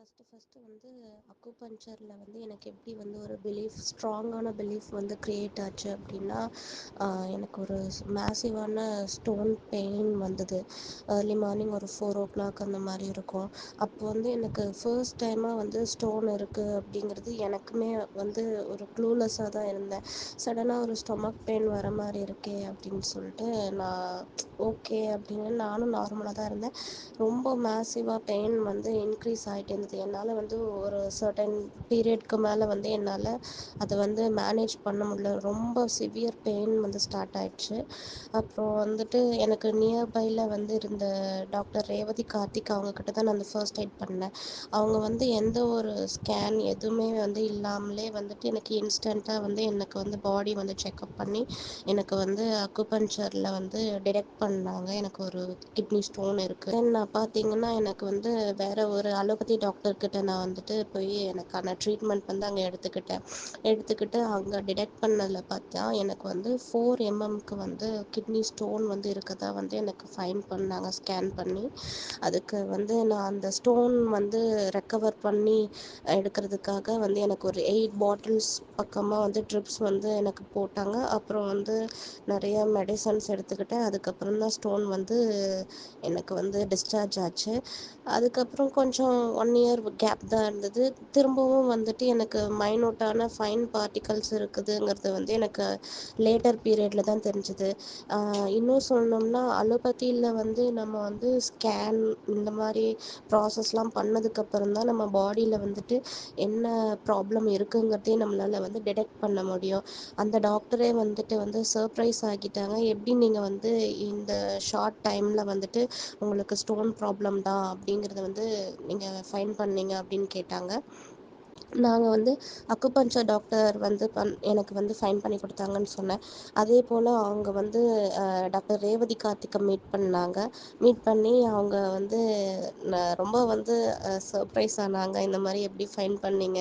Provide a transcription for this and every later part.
First first வந்து அக்குபஞ்சரில் வந்து எனக்கு எப்படி வந்து ஒரு பிலீஃப் ஸ்ட்ராங்கான பிலீஃப் வந்து க்ரியேட் ஆச்சு அப்படின்னா எனக்கு ஒரு மேசிவான ஸ்டோன் பெயின் வந்தது. ஏர்லி மார்னிங் ஒரு ஃபோர் ஓ கிளாக் அந்த மாதிரி இருக்கும். அப்போ வந்து எனக்கு ஃபர்ஸ்ட் டைமாக வந்து ஸ்டோன் இருக்குது அப்படிங்கிறது எனக்குமே வந்து ஒரு க்ளூலெஸ்ஸாக தான் இருந்தேன். சடனாக ஒரு ஸ்டொமக் பெயின் வர மாதிரி இருக்கே அப்படின்னு சொல்லிட்டு நான் ஓகே அப்படின்னு நானும் நார்மலாக தான் இருந்தேன். ரொம்ப மேசிவாக பெயின் வந்து இன்க்ரீஸ் ஆகிட்டே இருந்தது. என்னால் வந்து ஒரு சர்டன் பீரியட்க்கு மேலே வந்து என்னால் அதை வந்து மேனேஜ் பண்ண முடியல. ரொம்ப சிவியர் பெயின் வந்து ஸ்டார்ட் ஆயிடுச்சு. அப்புறம் வந்துட்டு எனக்கு நியர்பையில் வந்து இருந்த டாக்டர் ரேவதி கார்த்திக் அவங்கக்கிட்ட தான் நான் அந்த ஃபர்ஸ்ட் எய்ட் பண்ணேன். அவங்க வந்து எந்த ஒரு ஸ்கேன் எதுவுமே வந்து இல்லாமலே வந்துட்டு எனக்கு இன்ஸ்டண்ட்டாக வந்து எனக்கு வந்து பாடி வந்து செக்கப் பண்ணி எனக்கு வந்து அக்குபஞ்சரில் வந்து டிடெக்ட் பண்ணாங்க. எனக்கு ஒரு கிட்னி ஸ்டோன் இருக்குது தென் நான் பார்த்தீங்கன்னா எனக்கு வந்து வேறு ஒரு அலோபதி டாக்டர்கிட்ட நான் வந்துட்டு போய் எனக்கான ட்ரீட்மெண்ட் வந்து அங்கே எடுத்துக்கிட்டேன். எடுத்துக்கிட்டு அங்கே டிடெக்ட் பண்ணதில் பார்த்தா எனக்கு வந்து ஃபோர் எம்எம்க்கு வந்து கிட்னி ஸ்டோன் வந்து இருக்கதா வந்து எனக்கு ஃபைன் பண்ணாங்க ஸ்கேன் பண்ணி. அதுக்கு வந்து நான் அந்த ஸ்டோன் வந்து ரெக்கவர் பண்ணி எடுக்கிறதுக்காக வந்து எனக்கு ஒரு எயிட் பாட்டில்ஸ் பக்கமாக வந்து ட்ரிப்ஸ் வந்து எனக்கு போட்டாங்க. அப்புறம் வந்து நிறைய மெடிசன்ஸ் எடுத்துக்கிட்டேன். அதுக்கப்புறம் தான் ஸ்டோன் வந்து எனக்கு வந்து டிஸ்சார்ஜ் ஆச்சு. அதுக்கப்புறம் கொஞ்சம் ஒன் இயர் கேப் தான் இருந்தது. திரும்பவும் வந்துட்டு எனக்கு மைனூட்டான ஃபைன் பார்ட்டிகல்ஸ் இருக்குதுங்கிறது வந்து எனக்கு லேட்டர் பீரியடில் தான் தெரிஞ்சுது. இன்னும் சொல்லணும்னா அலோபதியில் வந்து நம்ம வந்து ஸ்கேன் இந்த மாதிரி ப்ராசஸ்லாம் பண்ணதுக்கப்புறம் தான் நம்ம பாடியில் வந்துட்டு என்ன ப்ராப்ளம் இருக்குங்கிறதையும் நம்மளால் வந்து டிடெக்ட் பண்ண முடியும். அந்த டாக்டரே வந்துட்டு வந்து சர்ப்ரைஸ் ஆகிட்டாங்க. எப்படி நீங்கள் வந்து இந்த ஷார்ட் டைமில் வந்துட்டு உங்களுக்கு ஸ்டோன் ப்ராப்ளம் தான் அப்படிங்கிறத வந்து நீங்கள் ஃபைன் பண்ணீங்க அப்படின்னு கேட்டாங்க. நாங்கள் வந்து அக்குபஞ்சர் டாக்டர் வந்து பண் எனக்கு வந்து ஃபைன் பண்ணி கொடுத்தாங்கன்னு சொன்னேன். அதே போல் அவங்க வந்து டாக்டர் ரேவதி கார்த்திக்கை மீட் பண்ணாங்க. மீட் பண்ணி அவங்க வந்து நான் ரொம்ப வந்து சர்ப்ரைஸ் ஆனாங்க. இந்த மாதிரி எப்படி ஃபைன் பண்ணீங்க?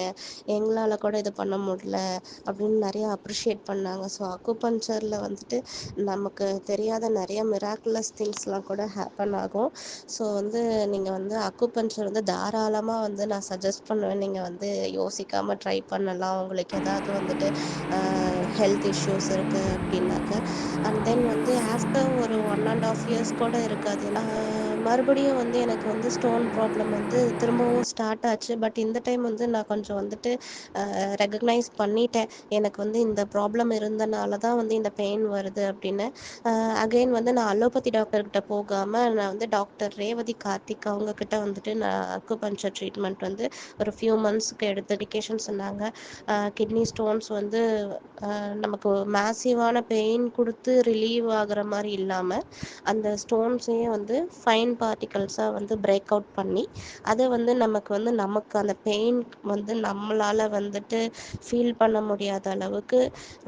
எங்களால் கூட இது பண்ண முடியல அப்படின்னு நிறையா அப்ரிஷியேட் பண்ணாங்க. ஸோ அக்குபஞ்சரில் வந்துட்டு நமக்கு தெரியாத நிறைய மிராக்குலஸ் திங்ஸ்லாம் கூட ஹேப்பன் ஆகும். ஸோ வந்து நீங்கள் வந்து அக்குபஞ்சர் வந்து தாராளமாக வந்து நான் சஜஸ்ட் பண்ணுவேன். நீங்கள் வந்து யோசிக்காமல் ட்ரை பண்ணலாம். உங்களுக்கு ஏதாவது வந்துட்டு ஹெல்த் இஷ்யூஸ் இருக்குது அப்படின்னாக்க அண்ட் தென் வந்து ஆஃப்டர் ஒரு ஒன் அண்ட் ஆஃப் இயர்ஸ் கூட இருக்காது. மறுபடியும் வந்து எனக்கு வந்து ஸ்டோன் ப்ராப்ளம் வந்து திரும்பவும் ஸ்டார்ட் ஆச்சு. பட் இந்த டைம் வந்து நான் கொஞ்சம் வந்துட்டு ரெகக்னைஸ் பண்ணிட்டேன். எனக்கு வந்து இந்த ப்ராப்ளம் இருந்தனால தான் வந்து இந்த பெயின் வருது அப்படின்னு. அகைன் வந்து நான் அலோபதி டாக்டர்கிட்ட போகாமல் நான் வந்து டாக்டர் ரேவதி கார்த்திக் அவங்கக்கிட்ட வந்துட்டு நான் அக்குபஞ்சர் ட்ரீட்மெண்ட் வந்து ஒரு ஃபியூ மந்த்ஸ்க்கு எடுத்து மெடிகேஷன் சொன்னாங்க. கிட்னி ஸ்டோன்ஸ் வந்து நமக்கு மேசிவான பெயின் கொடுத்து ரிலீவ் ஆகிற மாதிரி இல்லாமல் அந்த ஸ்டோன்ஸையும் வந்து ஃபைன் பார்ட்டிகல்ஸாக வந்து பிரேக் அவுட் பண்ணி அதை வந்து நமக்கு வந்து நமக்கு அந்த பெயின் வந்து நம்மளால் வந்துட்டு ஃபீல் பண்ண முடியாத அளவுக்கு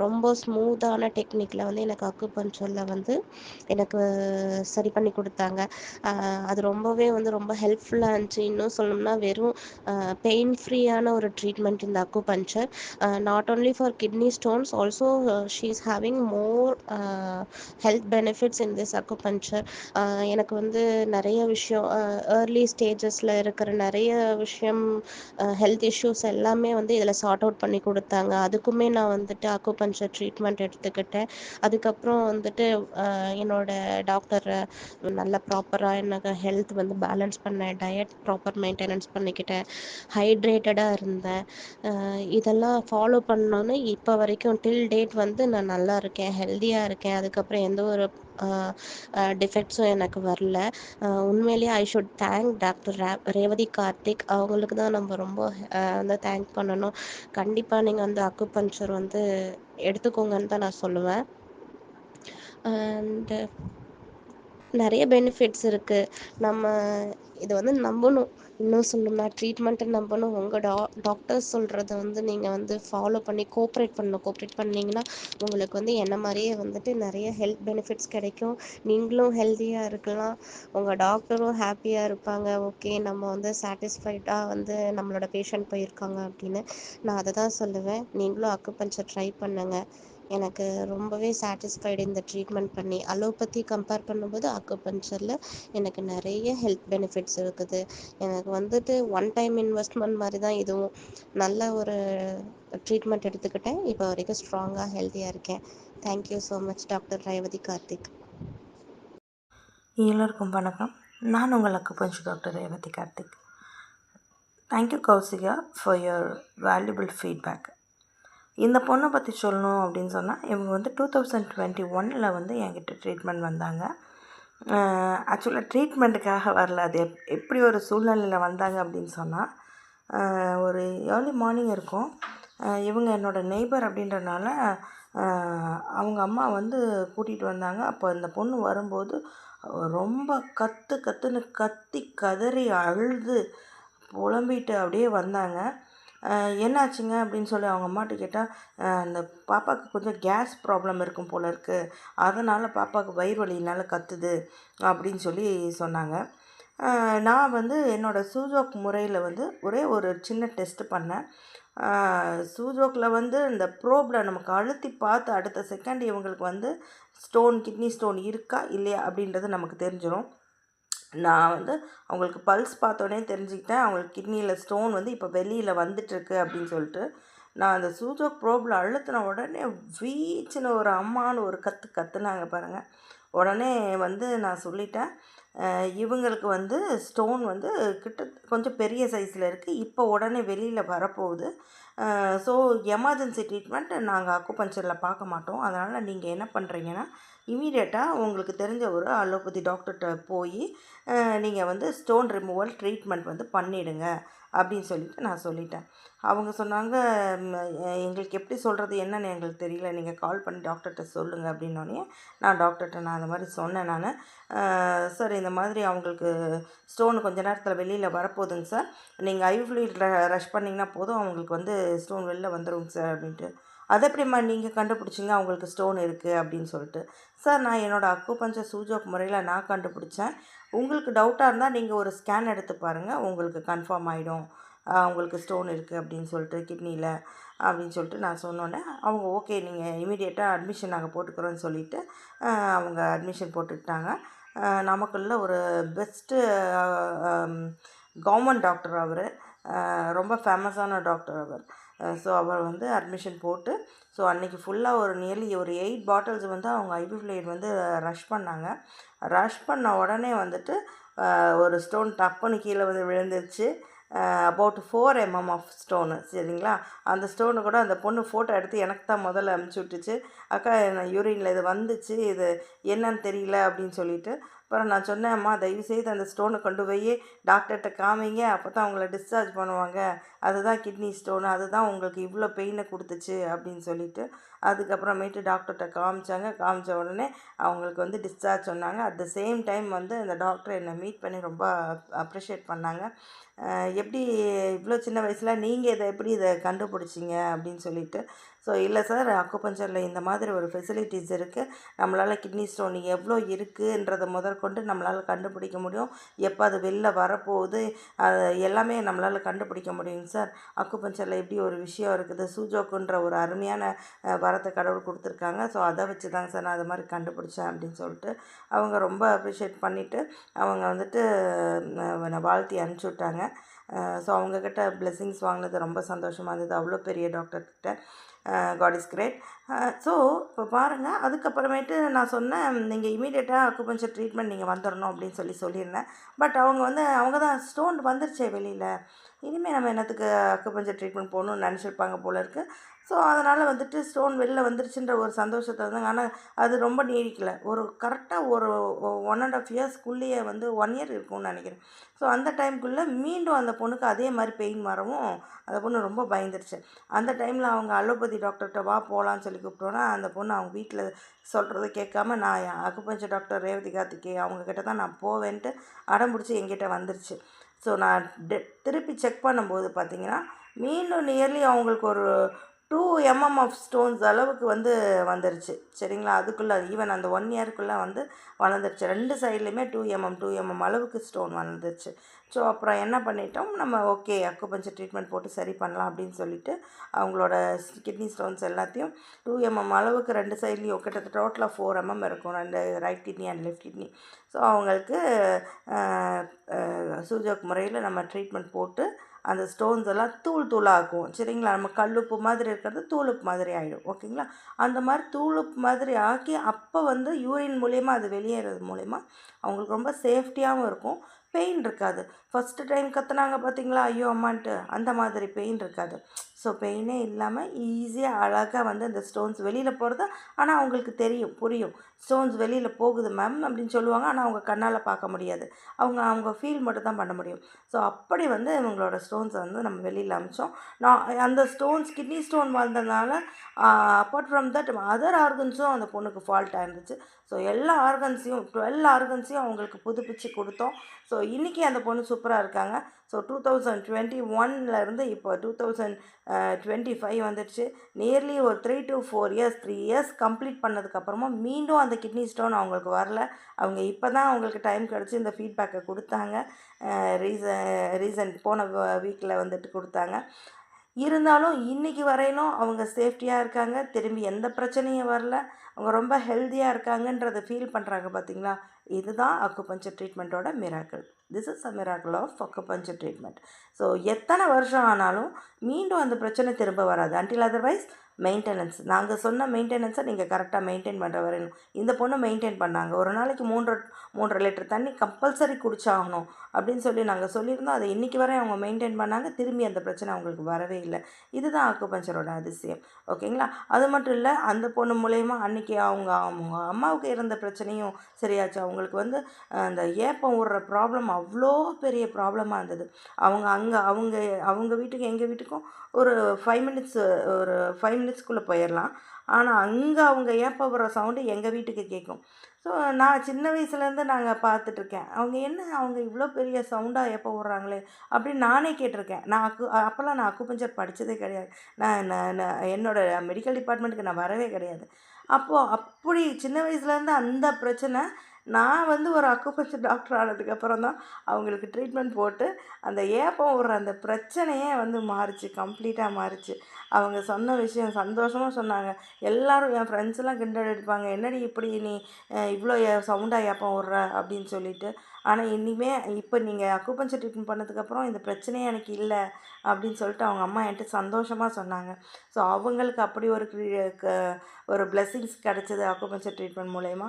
ரொம்ப ஸ்மூத்தான டெக்னிக்கில் வந்து எனக்கு அக்குபஞ்சரில் வந்து எனக்கு சரி பண்ணி கொடுத்தாங்க. அது ரொம்பவே வந்து ரொம்ப ஹெல்ப்ஃபுல்லாக இருந்துச்சு. இன்னும் சொல்லணும்னா வெறும் பெயின் ஃப்ரீயான ஒரு ட்ரீட்மெண்ட் இந்த acu not only for kidney stones also she is having more health benefits in this acu எனக்கு வந்து நிறைய விஷயம் uh, ஏர்லி ஸ்டேஜஸில் இருக்கிற நிறைய விஷயம் uh, ஹெல்த் இஷ்யூஸ் எல்லாமே வந்து இதில் சார்ட் அவுட் பண்ணி கொடுத்தாங்க. அதுக்குமே நான் வந்துட்டு அக்குபஞ்சர் ட்ரீட்மெண்ட் எடுத்துக்கிட்டேன். அதுக்கப்புறம் வந்துட்டு uh, என்னோடய டாக்டர் நல்ல ப்ராப்பராக எனக்கு ஹெல்த் வந்து பேலன்ஸ் பண்ணேன். டயட் ப்ராப்பர் மெயின்டெனன்ஸ் பண்ணிக்கிட்டேன். ஹைட்ரேட்டடாக இருந்தேன். இதெல்லாம் ஃபாலோ பண்ணோன்னு இப்போ வரைக்கும் டில் டேட் வந்து நான் நல்லா இருக்கேன் ஹெல்த்தியாக இருக்கேன். அதுக்கப்புறம் எந்த ஒரு டிஃபெக்ட்ஸும் எனக்கு வரல. உண்மையிலேயே ஐ ஷுட் தேங்க் டாக்டர் ரே ரேவதி கார்த்திக். அவங்களுக்கு தான் நம்ம ரொம்ப வந்து தேங்க் பண்ணணும். கண்டிப்பாக நீங்கள் வந்து அக்குபஞ்சர் வந்து எடுத்துக்கோங்கன்னு தான் நான் சொல்லுவேன். அண்டு நிறைய பெனிஃபிட்ஸ் இருக்குது நம்ம இதை வந்து நம்பணும். இன்னும் சொல்லணும்னா ட்ரீட்மெண்ட்டை நம்பணும். உங்கள் டா டாக்டர்ஸ் சொல்கிறத வந்து நீங்கள் வந்து ஃபாலோ பண்ணி கோஆப்ரேட் பண்ணணும் கோப்ரேட் பண்ணிங்கன்னா உங்களுக்கு வந்து என்ன மாதிரியே வந்துட்டு நிறைய ஹெல்த் பெனிஃபிட்ஸ் கிடைக்கும். நீங்களும் ஹெல்த்தியாக இருக்கலாம். உங்கள் டாக்டரும் ஹாப்பியாக இருப்பாங்க. ஓகே நம்ம வந்து சாட்டிஸ்ஃபைடாக வந்து நம்மளோட பேஷண்ட் போயிருக்காங்க அப்படின்னு நான் அதை தான் சொல்லுவேன். நீங்களும் அக்குபஞ்சர் ட்ரை பண்ணுங்கள் எனக்கு ரொம்பவே சாட்டிஸ்ஃபைடு இந்த ட்ரீட்மெண்ட் பண்ணி அலோபதி கம்பேர் பண்ணும்போது அக்குபஞ்சரில் எனக்கு நிறைய ஹெல்த் பெனிஃபிட்ஸ் இருக்குது. எனக்கு வந்துட்டு ஒன் டைம் இன்வெஸ்ட்மெண்ட் மாதிரி தான் இதுவும் நல்ல ஒரு ட்ரீட்மெண்ட் எடுத்துக்கிட்டேன். இப்போ வரைக்கும் ஸ்ட்ராங்காக ஹெல்த்தியாக இருக்கேன். Thank you so much doctor Revathi Karthik. எல்லோருக்கும் வணக்கம். நான் உங்கள் acupuncture doctor Revathi Karthik. Thank you Kausika for your valuable feedback இந்த பொண்ணை பற்றி சொல்லணும் அப்படின்னு சொன்னால் இவங்க வந்து டூ தௌசண்ட் டுவெண்ட்டி ஒனில் வந்து என்கிட்ட ட்ரீட்மெண்ட் வந்தாங்க. ஆக்சுவலாக ட்ரீட்மெண்ட்டுக்காக வரல. அது எப் எப்படி ஒரு சூழ்நிலையில் வந்தாங்க அப்படின்னு சொன்னால் ஒரு ஏர்லி மார்னிங் இருக்கும். இவங்க என்னோடய நெய்பர் அப்படின்றனால அவங்க அம்மா வந்து கூட்டிகிட்டு வந்தாங்க. அப்போ அந்த பொண்ணு வரும்போது ரொம்ப கத்து கத்துன்னு கத்தி கதறி அழுது புலம்பிட்டு அப்படியே வந்தாங்க. என்னாச்சுங்க? அப்படின்னு சொல்லி அவங்க அம்மாட்ட கேட்டால் அந்த பாப்பாவுக்கு கொஞ்சம் கேஸ் ப்ராப்ளம் இருக்கும் போல இருக்குது அதனால் பாப்பாவுக்கு வயிறு வலியினால் கத்துது. அப்படின்னு சொல்லி சொன்னாங்க. நான் வந்து என்னோடய சூஜோக் முறையில் வந்து ஒரே ஒரு சின்ன டெஸ்ட் பண்ணேன். சூஜோக்கில் வந்து இந்த ப்ரோப்பில் நமக்கு அழுத்தி பார்த்து அடுத்த செகண்ட் இவங்களுக்கு வந்து ஸ்டோன் கிட்னி ஸ்டோன் இருக்கா இல்லையா அப்படின்றது நமக்கு தெரிஞ்சிடும் நான் வந்து அவங்களுக்கு பல்ஸ் பார்த்தோன்னே தெரிஞ்சுக்கிட்டேன். அவங்களுக்கு கிட்னியில் ஸ்டோன் வந்து இப்போ வெளியில் வந்துட்டுருக்கு அப்படின்னு சொல்லிட்டு நான் அந்த சூஜோக் ப்ரோபில் அழுத்தின உடனே வீச்சின ஒரு அம்மான்னு ஒரு கற்று கற்றுனாங்க பாருங்கள் உடனே வந்து நான் சொல்லிட்டேன் இவங்களுக்கு வந்து ஸ்டோன் வந்து கிட்ட கொஞ்சம் பெரிய சைஸில் இருக்குது இப்போ உடனே வெளியில் வரப்போகுது. ஸோ எமர்ஜென்சி ட்ரீட்மெண்ட் நாங்கள் அக்குபஞ்சரில் பார்க்க மாட்டோம். அதனால் நீங்கள் என்ன பண்ணுறீங்கன்னா இமீடியட்டாக உங்களுக்கு தெரிஞ்ச ஒரு அலோபதி டாக்டர்கிட்ட போய் நீங்கள் வந்து ஸ்டோன் ரிமூவல் ட்ரீட்மெண்ட் வந்து பண்ணிவிடுங்க அப்படின்னு சொல்லிட்டு நான் சொல்லிட்டேன். அவங்க சொன்னாங்க எங்களுக்கு எப்படி சொல்கிறது என்னன்னு எங்களுக்கு தெரியல. நீங்கள் கால் பண்ணி டாக்டர்கிட்ட சொல்லுங்கள் அப்படின்னோடனே நான் டாக்டர்கிட்ட நான் அந்த மாதிரி சொன்னேன் நான். சார் இந்த மாதிரி அவங்களுக்கு ஸ்டோன் கொஞ்ச நேரத்தில் வெளியில் வரப்போகுதுங்க சார். நீங்கள் ஐ ஃப்ளூயிட் ரஷ் பண்ணிங்கன்னா போதும். அவங்களுக்கு வந்து ஸ்டோன் வெளில வந்துடுங்க சார் அப்படின்ட்டு. அது எப்படிம்மா நீங்கள் கண்டுபிடிச்சிங்க? அவங்களுக்கு ஸ்டோன் இருக்குது அப்படின்னு சொல்லிட்டு. சார் நான் என்னோடய அக்குபஞ்சர் சூஜோக் முறையில் நான் கண்டுபிடிச்சேன். உங்களுக்கு டவுட்டாக இருந்தால் நீங்கள் ஒரு ஸ்கேன் எடுத்து பாருங்கள் உங்களுக்கு கன்ஃபார்ம் ஆகிடும் உங்களுக்கு ஸ்டோன் இருக்குது அப்படின்னு சொல்லிட்டு கிட்னியில் அப்படின்னு சொல்லிட்டு நான் சொன்னோன்னே அவங்க ஓகே நீங்கள் இமீடியட்டாக அட்மிஷன் நாங்கள் போட்டுக்கிறோன்னு சொல்லிவிட்டு அவங்க அட்மிஷன் போட்டுக்கிட்டாங்க. நமக்குள்ள ஒரு பெஸ்ட்டு கவர்மெண்ட் டாக்டர் அவர். ரொம்ப ஃபேமஸான டாக்டர் அவர். ஸோ அவர் வந்து அட்மிஷன் போட்டு ஸோ அன்றைக்கி ஃபுல்லாக ஒரு நியர்லி ஒரு எயிட் பாட்டில்ஸ் வந்து அவங்க ஐபி ஃப்ளைட் வந்து ரஷ் பண்ணாங்க. ரஷ் பண்ண உடனே வந்துட்டு ஒரு ஸ்டோன் டப்புன்னு கீழே வந்து விழுந்துருச்சு. About four mm of stone சரிங்களா? அந்த ஸ்டோனு கூட அந்த பொண்ணு ஃபோட்டோ எடுத்து எனக்கு தான் முதல்ல அமுச்சு விட்டுச்சு. அக்கா யூரினில் இது வந்துச்சு இது என்னன்னு தெரியல அப்படின்னு சொல்லிட்டு அப்புறம் நான் சொன்னேன் அம்மா தயவுசெய்து அந்த ஸ்டோனை கொண்டு போய் டாக்டர்கிட்ட காமிங்க அப்போ தான் அவங்கள டிஸ்சார்ஜ் பண்ணுவாங்க. அதுதான் கிட்னி ஸ்டோனு அதுதான் உங்களுக்கு இவ்வளோ பெயினை கொடுத்துச்சு அப்படின்னு சொல்லிட்டு அதுக்கப்புறமேட்டு டாக்டர்கிட்ட காமிச்சாங்க. காமிச்ச உடனே அவங்களுக்கு வந்து டிஸ்சார்ஜ் சொன்னாங்க. அட் த சேம் டைம் வந்து அந்த டாக்டர் என்னை மீட் பண்ணி ரொம்ப அப்ரிஷியேட் பண்ணாங்க. எப்படி இவ்வளோ சின்ன வயசில் நீங்கள் இதை எப்படி இதை கண்டுபிடிச்சிங்க? அப்படின்னு சொல்லிட்டு ஸோ இல்லை சார் அக்குபஞ்சரில் இந்த மாதிரி ஒரு ஃபெசிலிட்டிஸ் இருக்குது நம்மளால் கிட்னி ஸ்டோன் எவ்வளோ இருக்குன்றதை முதற்கொண்டு நம்மளால் கண்டுபிடிக்க முடியும். எப்போ அது வெளில வரப்போகுது அது எல்லாமே நம்மளால் கண்டுபிடிக்க முடியுங்க சார். அக்குபஞ்சரில் எப்படி ஒரு விஷயம் இருக்குது. சூஜோக்குன்ற ஒரு அருமையான வரத்தை கடவுள் கொடுத்துருக்காங்க. ஸோ அதை வச்சு தாங்க சார் நான் அது மாதிரி கண்டுபிடிச்சேன் அப்படின்னு சொல்லிட்டு அவங்க ரொம்ப அப்ரிஷியேட் பண்ணிவிட்டு அவங்க வந்துட்டு வாழ்த்தி அனுப்பிச்சி விட்டாங்க ஸோ அவங்கக்கிட்ட பிளெஸ்ஸிங்ஸ் வாங்கினது ரொம்ப சந்தோஷமாக இருந்தது. அவ்வளோ பெரிய டாக்டர்கிட்ட God uh, is great so uh, இப்போ பாருங்கள் அதுக்கப்புறமேட்டு நான் சொன்னேன் நீங்கள் இமீடியட்டாக அக்குபஞ்சர் ட்ரீட்மெண்ட் நீங்கள் வந்துடணும் அப்படின்னு சொல்லி சொல்லியிருந்தேன். பட் அவங்க வந்து அவங்க தான் ஸ்டோன் வந்துருச்சே வெளியில். இனிமேல் நம்ம என்னத்துக்கு அக்குபஞ்சர் ட்ரீட்மெண்ட் போகணும்னு நினச்சிருப்பாங்க போல இருக்குது ஸோ அதனால் வந்துட்டு ஸ்டோன் வெளில வந்துருச்சுன்ற ஒரு சந்தோஷத்தை இருந்தாங்க ஆனால் அது ரொம்ப நீடிக்கல. ஒரு கரெக்டாக ஒரு ஒன் அண்ட் ஆஃப் இயர்ஸ்க்குள்ளேயே வந்து ஒன் இயர் இருக்கும்னு நினைக்கிறேன். ஸோ அந்த டைம்குள்ளே மீண்டும் அந்த பொண்ணுக்கு அதே மாதிரி பெயின் வரவும் அந்த பொண்ணு ரொம்ப பயந்துருச்சு. அந்த டைமில் அவங்க அலோபதி டாக்டர்கிட்ட வா போகலான்னு சொல்லி கூப்பிட்டோன்னா அந்த பொண்ணு அவங்க வீட்டில் சொல்கிறத கேட்காம நான் அக்குப்பஞ்ச டாக்டர் ரேவதி கார்த்திகே அவங்கக்கிட்ட தான் நான் போவேன்ட்டு அடம் பிடிச்சி எங்கிட்ட வந்துருச்சு. ஸோ நான் திருப்பி செக் பண்ணும்போது பார்த்தீங்கன்னா மீண்டும் நியர்லி அவங்களுக்கு ஒரு டூ எம்எம் ஆஃப் ஸ்டோன்ஸ் அளவுக்கு வந்து வந்துருச்சு. சரிங்களா? அதுக்குள்ளே ஈவன் அந்த ஒன் இயர்க்குள்ளே வந்து வளர்ந்துருச்சு. ரெண்டு சைட்லேயுமே டூ எம்எம் டூ எம்எம் அளவுக்கு ஸ்டோன் வளர்ந்துருச்சு. ஸோ அப்புறம் என்ன பண்ணிட்டோம்? நம்ம ஓகே அக்குபஞ்சர் ட்ரீட்மெண்ட் போட்டு சரி பண்ணலாம் அப்படின்னு சொல்லிட்டு அவங்களோட கிட்னி ஸ்டோன்ஸ் எல்லாத்தையும் டூ எம்எம் அளவுக்கு ரெண்டு சைட்லேயும் கிட்டத்தட்ட டோட்டலாக ஃபோர் எம்எம் இருக்கும். ரெண்டு right kidney and left kidney so அவங்களுக்கு சூஜோக் முறையில் நம்ம ட்ரீட்மெண்ட் போட்டு அந்த ஸ்டோன்ஸ் எல்லாம் தூள் தூளாகும். சரிங்களா? நம்ம கல்லுப்பு மாதிரி இருக்கிறது தூளுப்பு மாதிரி ஆகிடும் ஓகேங்களா? அந்த மாதிரி தூளுப்பு மாதிரி ஆக்கி அப்போ வந்து யூரின் மூலயமா அது வெளியேறது மூலயமா அவங்களுக்கு ரொம்ப சேஃப்டியாகவும் இருக்கும். பெயின் இருக்காது. ஃபஸ்ட்டு டைம் கற்றுனாங்க பார்த்தீங்களா ஐயோ அம்மான்ட்டு. அந்த மாதிரி பெயின் இருக்காது. ஸோ பெயினே இல்லாமல் ஈஸியாக அழகாக வந்து அந்த ஸ்டோன்ஸ் வெளியில் போகிறது ஆனால் அவங்களுக்கு தெரியும் புரியும். ஸ்டோன்ஸ் வெளியில் போகுது மேம் அப்படின்னு சொல்லுவாங்க. ஆனால் அவங்க கண்ணால் பார்க்க முடியாது. அவங்க அவங்க ஃபீல் மட்டும் தான் பண்ண முடியும். ஸோ அப்படி வந்து இவங்களோட ஸ்டோன்ஸை வந்து நம்ம வெளியில் அமிச்சோம். நான் அந்த ஸ்டோன்ஸ் கிட்னி ஸ்டோன் வந்ததுனால அப்பார்ட் ஃப்ரம் தட் அதர் ஆர்கன்ஸும் அந்த பொண்ணுக்கு ஃபால்ட் ஆயிருந்துச்சு. ஸோ எல்லா ஆர்கன்ஸையும் டுவெல் ஆர்கன்ஸையும் அவங்களுக்கு புதுப்பிச்சு கொடுத்தோம். ஸோ இன்றைக்கி அந்த பொண்ணு சூப்பராக இருக்காங்க. ஸோ டூ தௌசண்ட் டுவெண்ட்டி ஒன்லேருந்து இப்போ டூ தௌசண்ட் டுவெண்ட்டி ஃபைவ் வந்துடுச்சு. நியர்லி ஒரு three to four years three years complete பண்ணதுக்கப்புறமா மீண்டும் அந்த கிட்னி ஸ்டோன் அவங்களுக்கு வரல. அவங்க இப்போ தான் அவங்களுக்கு டைம் கிடச்சி இந்த ஃபீட்பேக்கை கொடுத்தாங்க. Uh, ரீசன் ரீசன் போன வீக்கில் வந்துட்டு கொடுத்தாங்க. இருந்தாலும் இன்றைக்கி வரையிலும் அவங்க சேஃப்டியாக இருக்காங்க. திரும்பி எந்த பிரச்சனையும் வரல. அவங்க ரொம்ப ஹெல்த்தியாக இருக்காங்கன்றதை ஃபீல் பண்ணுறாங்க பார்த்தீங்களா இதுதான் acupuncture ட்ரீட்மெண்ட்டோட miracle this is a miracle of acupuncture treatment so எத்தனை வருஷம் ஆனாலும் மீண்டும் அந்த பிரச்சனை திரும்ப வராது. அன்டில் அதர்வைஸ் மெயின்டெனன்ஸ் நாங்கள் சொன்ன மெயின்டெனன்ஸை நீங்கள் கரெக்டாக மெயின்டைன் பண்ணுற வரையணும் இந்த பொண்ணு மெயின்டைன் பண்ணாங்க. ஒரு நாளைக்கு மூன்று மூன்றரை லிட்டர் தண்ணி கம்பல்சரி குடிச்சாகணும் அப்படின்னு சொல்லி நாங்கள் சொல்லியிருந்தோம். அதை இன்றைக்கி வரை அவங்க மெயின்டைன் பண்ணாங்க. திரும்பி அந்த பிரச்சனை அவங்களுக்கு வரவே இல்லை. இதுதான் ஆக்குபஞ்சரோட அதிசயம். ஓகேங்களா? அது மட்டும் இல்லை அந்த பொண்ணு மூலயமா அன்றைக்கி அவங்க அவங்க அம்மாவுக்கு இருந்த பிரச்சனையும் சரியாச்சு. அவங்களுக்கு வந்து அந்த ஏப்பம் விடுற ப்ராப்ளம் அவ்வளோ பெரிய ப்ராப்ளமாக இருந்தது. அவங்க அங்கே அவங்க அவங்க வீட்டுக்கும் எங்கள் வீட்டுக்கும் ஒரு ஃபைவ் மினிட்ஸ் ஒரு ஃபைவ் மினிட்ஸ்க்குள்ளே போயிடலாம் ஆனால் அங்கே அவங்க ஏப்ப வர சவுண்டு எங்கள் வீட்டுக்கு கேட்கும் ஸோ நான் சின்ன வயசுலேருந்து நாங்கள் பார்த்துட்ருக்கேன் அவங்க என்ன அவங்க இவ்வளோ பெரிய சவுண்டாக எப்போ விட்றாங்களே அப்படின்னு நானே கேட்டிருக்கேன் நான் அக்கு அப்போல்லாம் நான் அக்குபஞ்சர் படித்ததே கிடையாது. நான் நான் நான் என்னோடய மெடிக்கல் டிபார்ட்மெண்ட்டுக்கு நான் வரவே கிடையாது. அப்போது அப்படி சின்ன வயசுலேருந்து அந்த பிரச்சனை நான் வந்து ஒரு அக்குபஞ்சர் டாக்டர் ஆனதுக்கப்புறம் தான் அவங்களுக்கு ட்ரீட்மெண்ட் போட்டு அந்த ஏப்பம் விடுற அந்த பிரச்சனையே வந்து மாறிச்சு கம்ப்ளீட்டாக மாறிச்சு. அவங்க சொன்ன விஷயம் சந்தோஷமாக சொன்னாங்க. எல்லோரும் என் ஃப்ரெண்ட்ஸ்லாம் கிண்டல் அடிப்பாங்க. என்னடி இப்படி நீ இவ்வளோ சவுண்டாக ஏப்பம் விடுற அப்படின்னு சொல்லிட்டு ஆனால் இனிமேல் இப்போ நீங்கள் அக்குபஞ்சர் ட்ரீட்மெண்ட் பண்ணதுக்கப்புறம் இந்த பிரச்சனையே எனக்கு இல்லை அப்படின்னு சொல்லிட்டு அவங்க அம்மா என்கிட்ட சந்தோஷமாக சொன்னாங்க. ஸோ அவங்களுக்கு அப்படி ஒரு ஒரு பிளெஸ்ஸிங்ஸ் கிடச்சிது அக்குபஞ்சர் ட்ரீட்மெண்ட் மூலயமா.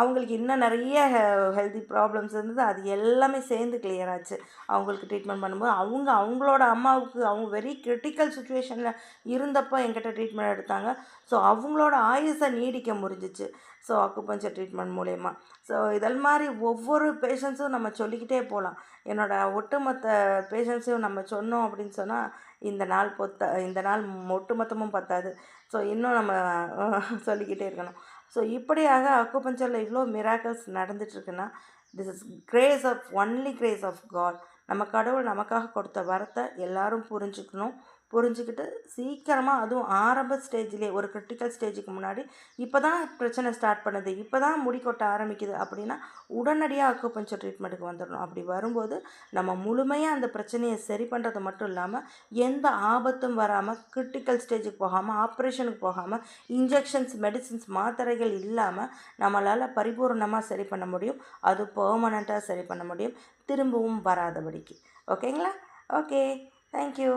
அவங்களுக்கு இன்னும் நிறைய ஹெல்தி ப்ராப்ளம்ஸ் இருந்தது. அது எல்லாமே சேர்ந்து கிளியர் ஆச்சு. அவங்களுக்கு ட்ரீட்மெண்ட் பண்ணும்போது அவங்க அவங்களோட அம்மாவுக்கு அவங்க வெரி கிரிட்டிக்கல் சுச்சுவேஷனில் இருந்தப்போ என்கிட்ட ட்ரீட்மெண்ட் எடுத்தாங்க. ஸோ அவங்களோட ஆயுசை நீடிக்க முடிஞ்சிச்சு. ஸோ அக்குப்பஞ்சர் ட்ரீட்மெண்ட் மூலயமா. ஸோ இதல் மாதிரி ஒவ்வொரு பேஷண்ட்ஸும் நம்ம சொல்லிக்கிட்டே போகலாம் என்னோடய ஒட்டுமொத்த பேஷண்ட்ஸையும் நம்ம சொன்னோம் அப்படின்னு சொன்னால் இந்த நாள் பொத்த இந்த நாள் ஒட்டுமொத்தமும் பத்தாது. ஸோ இன்னும் நம்ம சொல்லிக்கிட்டே இருக்கணும். ஸோ இப்படியாக அக்குபஞ்சரில் இவ்வளோ miracles நடந்துட்டுருக்குன்னா this is grace of only grace of God நம்ம கடவுள் நமக்காக கொடுத்த வரத்தை எல்லாரும் புரிஞ்சுக்கணும் புரிஞ்சுக்கிட்டு சீக்கிரமாக அதுவும் ஆரம்ப ஸ்டேஜ்லேயே ஒரு கிரிட்டிக்கல் ஸ்டேஜுக்கு முன்னாடி இப்போ தான் பிரச்சனை ஸ்டார்ட் பண்ணுது. இப்போ தான் முடி கொட்ட ஆரம்பிக்குது அப்படின்னா உடனடியாக அக்குப்பஞ்சர் ட்ரீட்மெண்ட்டுக்கு வந்துடணும் அப்படி வரும்போது நம்ம முழுமையாக அந்த பிரச்சனையை சரி பண்ணுறது மட்டும் இல்லாமல் எந்த ஆபத்தும் வராமல் கிரிட்டிக்கல் ஸ்டேஜுக்கு போகாமல் ஆப்ரேஷனுக்கு போகாமல் இன்ஜெக்ஷன்ஸ் மெடிசின்ஸ் மாத்திரைகள் இல்லாமல் நம்மளால் பரிபூர்ணமாக சரி பண்ண முடியும். அது பெர்மனண்ட்டாக சரி பண்ண முடியும். திரும்பவும் வராதபடிக்கு. ஓகேங்களா? ஓகே. தேங்க்யூ